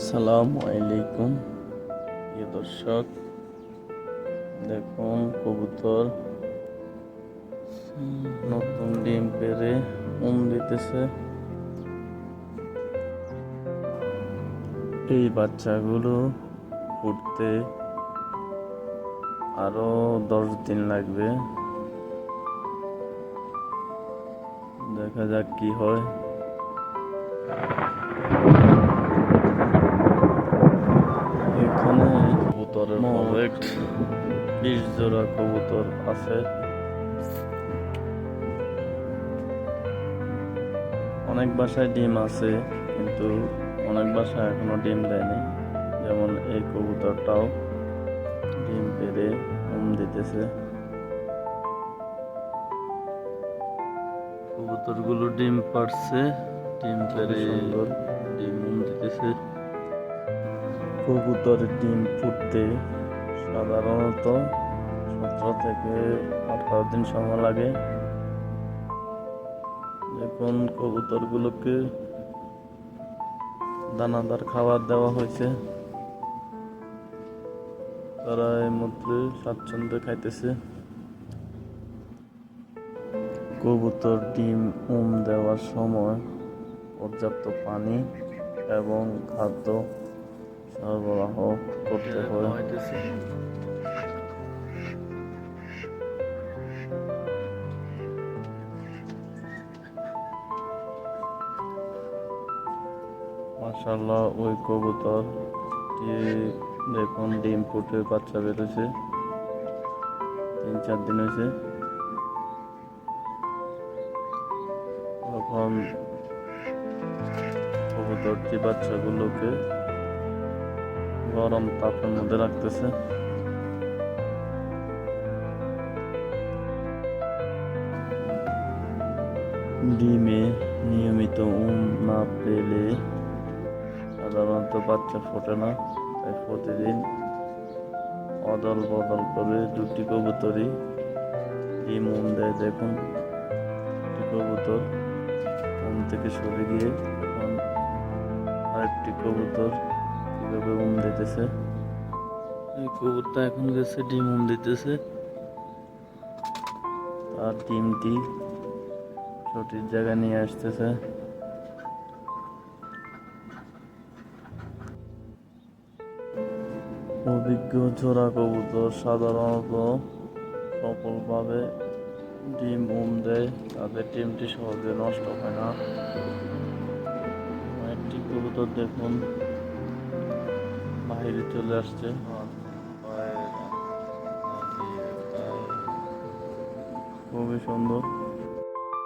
সালামু আলাইকুম। প্রিয় দর্শক, দেখুন কবুতর নতুন ডিম পেরে উম দিতেছে। এই বাচ্চাগুলো ফুটতে আরও দশ দিন লাগবে। দেখা যাক কি হয়। কয়েক বিশ জোড়া কবুতর আছে। অনেক বাসায় ডিম আছে কিন্তু অনেক বাসায় এখনও ডিম দেয়নি। যেমন এই কবুতরটাও ডিম পেরে উম দিতেছে। কবুতরগুলো ডিম পারছে ডিম পেরে ডিম উম দিতেছে। কবুতরের ডিম ফুটতে সাধারণত সতেরো থেকে আঠারো দিন সময় লাগে। এখন কবুতরগুলোকে দানাদার খাবার দেওয়া হয়েছে, তারা এর মধ্যে স্বাচ্ছন্দ্যে খাইতেছে। কবুতর ডিম, উম দেওয়ার সময় পর্যাপ্ত পানি এবং খাদ্য সরবরাহ করতে হয়। মাশাল্লাহ ওই কবুতর দেখুন ডিম ফুটে বাচ্চা বেরোছে তিন চার দিন হয়েছে। তখন কবুতরটি বাচ্চাগুলোকে গরম তাপের মধ্যে রাখতেছে। ডিমে নিয়মিত উম না পেলে সাধারণত বাচ্চা ফোটে না, তাই প্রতিদিন অদল বদল করে দুটি কবুতরই ডিম উম দেয়। দেখুন একটি কবুতর উম থেকে সরে গিয়ে এখন আরেকটি কবুতর কীভাবে উম দিতেছে? এই কবুতরটা এখন গেছে ডিম উম দিতেছে। আর ডিমটি সঠিক জায়গায় নিয়ে আসতেছে। অভিজ্ঞ জোড়া কবুতর সাধারণত সফলভাবে ডিম উম দেয়। তাদের ডিমটি সহজে নষ্ট হয় না। একটি কবুতর দেখুন। বাইরে চলে আসছে খুবই সুন্দর